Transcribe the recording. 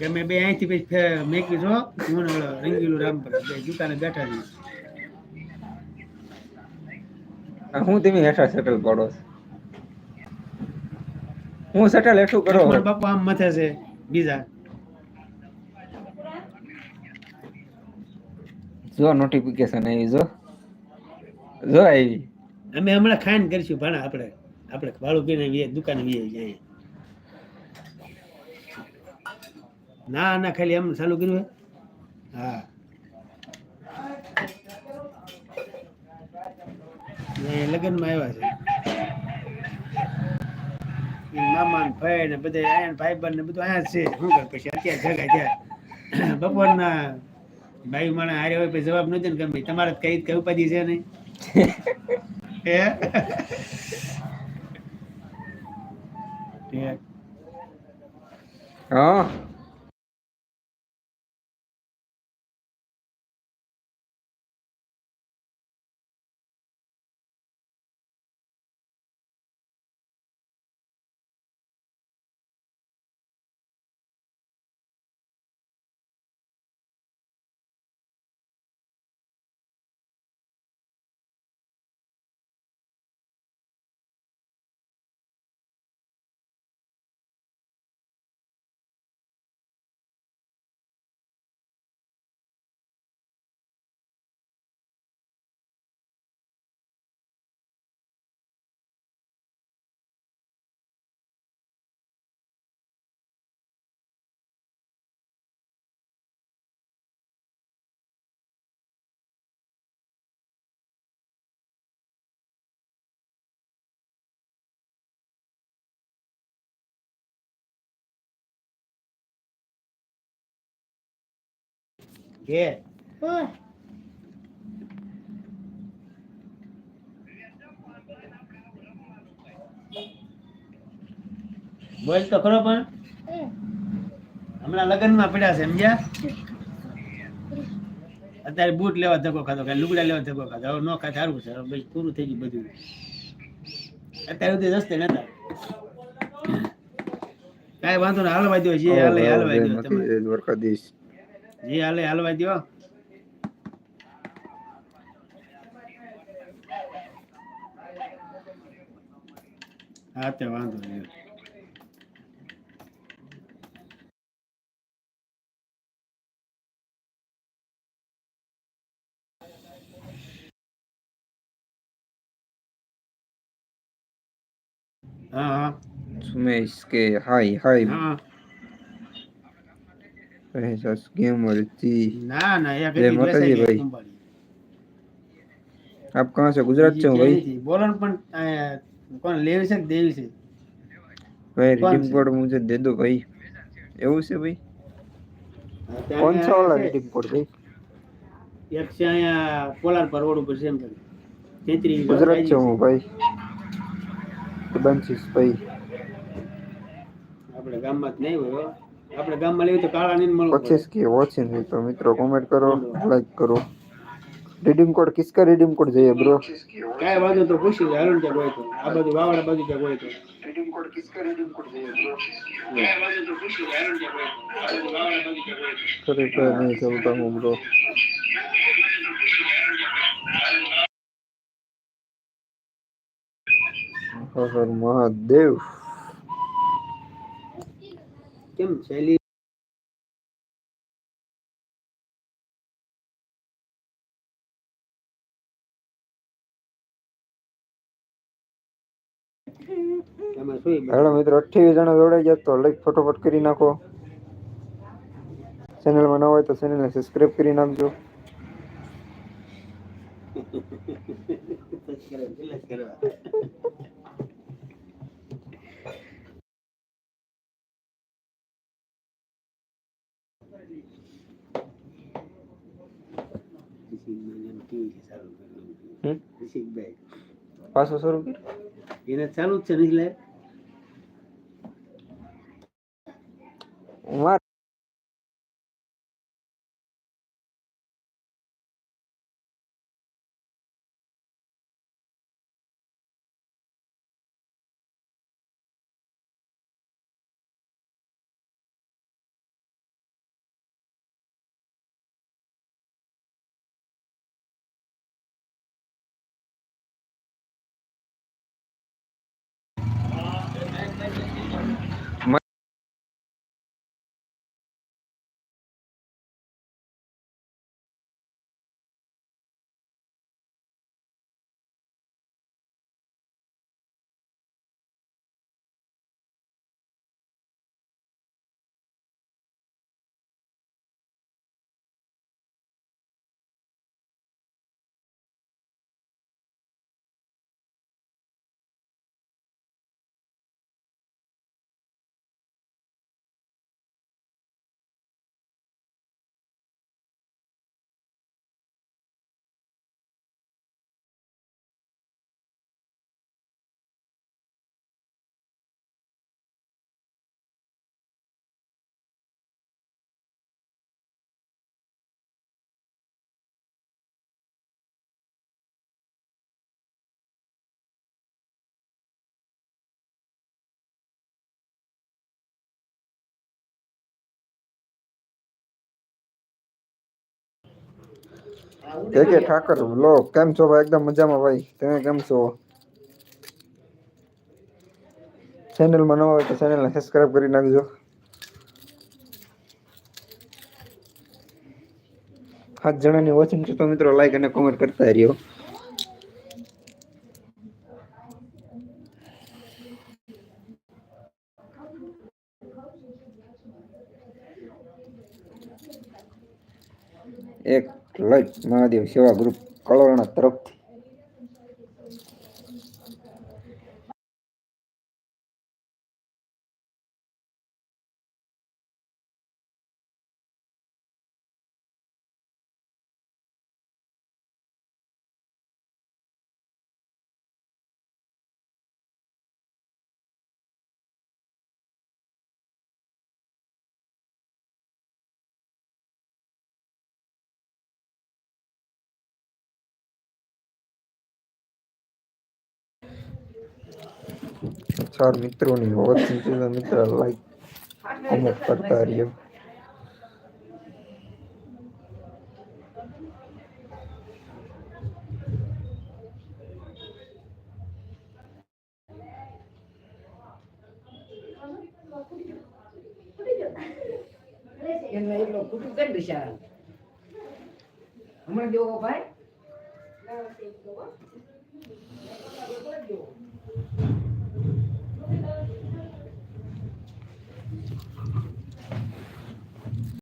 કે અમે બે અહીંથી પછી મેકી છો હું ઓલો રંગીલું રામપર બે દુકાને બેઠા છીએ. હું તમે હેઠા સેટલ પડો હું સેટલ હેઠું કરો બાપુ આમ મથે છે બીજા. જો નોટિફિકેશન આવી જો. જો આવી. અમે હમણાં ખાઈને કરીશું ભાણા આપણે. આપણે વાળું પીને દુકાને વીએ જાય ના ના, ખાલી એમ ચાલુ કર્યું હે? લગ્ન લગ્નમાં આવ્યા છે. મામા ને ભાઈ ને બધા આયા ભાઈ ને બધું આયા છે. શું કર પછી? અત્યારે જગા ત્યાં બપોરના ભાઈ માણસ હારે હોય પછી જવાબ નથી ને ગમે તમારે કઈ કઈ ઉપાધિ છે નહીં? હે? હા. ઘે બોલ તો ખરો પણ. હમણાં લગ્નમાં પડ્યા છે સમજ્યા? અત્યારે બૂટ લેવા ધક્કો ખાધો કે લુગડા લેવા ધક્કો ખાધો. હવે નો ખાત સારું છે. હવે પૂરું થઈ ગયું બધું. અત્યારે સુધી રસ્તે નતા. કાંઈ વાંધો ને હાલવા દો જે હાલે હાલવા દો તમે જે હાલે એ હાલવા દો હા તે વાંધો નહીં હા હા સુમેશ કે હાય હાય હા રહેસાસ ગેમર જી ના ના એક જય માતાજી ભાઈ. આપ કહાં से गुजरात से हो भाई બોલો ને પણ આ કોણ લેવી છે કે દેવી છે भाई कौन रिडीम से? कोड मुझे दे दो भाई એવું છે ભાઈ कौन सा वाला रिडीम कोड भाई એક છે અહીંયા પોલાર પર રોડ ઉપર છે એમ કરી તેત્રી गुजरात से हूँ भाई બંસીસ ભાઈ આપણે ગામમાં જ નહીં હોય હો. આપણે ગામ માં તો કાળા નીન મળો 25 કે વોચિંગ હોય તો મિત્રો કોમેન્ટ કરો લાઈક કરો રીડીમ કોડ કિસકા રીડીમ કોડ જોઈએ બ્રો કાય વાંધો તો પૂછી લે હરણ કે કોઈ તો આ બાજુ વાવાડા બાજુ કે કોઈ તો રીડીમ કોડ કિસકા રીડીમ કોડ જોઈએ બ્રો કાય વાંધો તો પૂછી લે હરણ કે કોઈ તો આ બાજુ વાવાડા બાજુ કે કોઈ તો ખરે તો નહીં ચાલતા હું બ્રો હર મહાદેવ કેમ શૈલી એમાં શું હેલો મિત્રો અઠ્યાવીસ જણા જોડાઈ ગયા તો લાઈક ફટોફટ કરી નાખો. ચેનલમાં ન હોય તો ચેનલને સબસ્ક્રાઇબ કરી નાખજો. હમ? પાછો શરૂ કર. એને ચાલુ જ છે નહીં લે કે ઠાકર, લો, કેમ છો ભાઈ? એકદમ મજામાં ભાઈ. તમે કેમ છો? ચેનલમાં નવા હોય તો ચેનલને સબસ્ક્રાઇબ કરી નાખજો. સાત જણાની વોચિંગ છે તો મિત્રો લાઈક અને કોમેન્ટ કરતા રહ્યો. એક લાઈક મહાદેવ સેવા ગ્રુપ કલોરણા તરફથી. ચાર મિત્રોની વોચિંગ છે મિત્ર લાઈક કોમેન્ટ કરતા રહ્યો હમણાં દેવો ભાઈ?